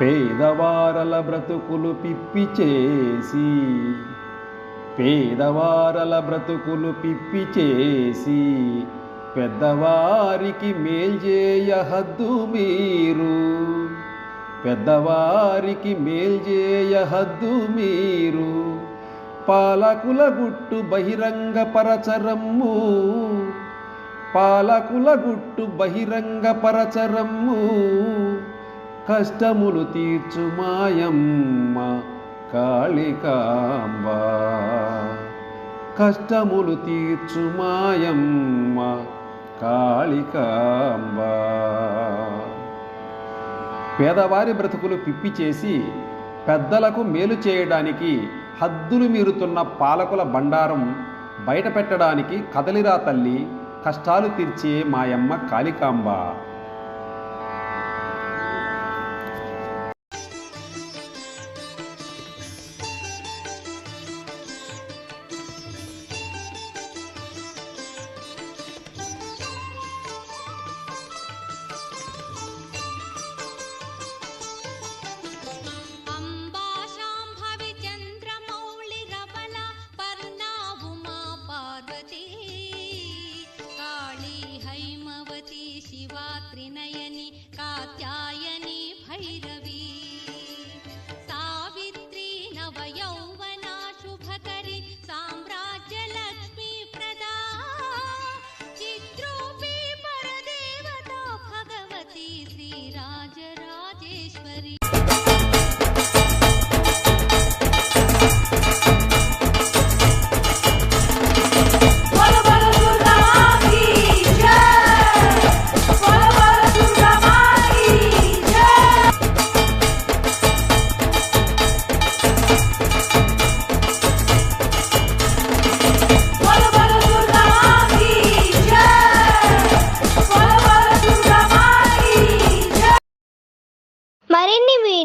పేదవారల బ్రతుకులు పిప్పి చేసి పేదవారల బ్రతుకులు పిప్పి చేసి పెద్దవారికి మేల్జేయ హద్దు మీరు. పెద్దవారికి మేల్జేయ హద్దు మీరు. పాలకుల గుట్టు బహిరంగ పరచరమ్ము. పాలకుల గుట్టు బహిరంగ పరచరమ్ము. కష్టములు తీర్చు మాయమ్మ కాళికాంబ కష్టములు తీర్చు మాయమ్మ కాళికాంబ పేదవారి బ్రతుకులు పిప్పి చేసి పెద్దలకు మేలు చేయడానికి హద్దులు మీరుతున్న పాలకుల బండారం బయట పెట్టడానికి కదలిరా తల్లి కష్టాలు తీర్చే మాయమ్మ కాళికాంబ त्रिनयनी कात्यायनी भैरवी। सावित्री नवयौवना शुभकरी साम्राज्यलक्ष्मी प्रदा। चिद्रूपी परदेवता भगवती श्रीराजराजेश्वरी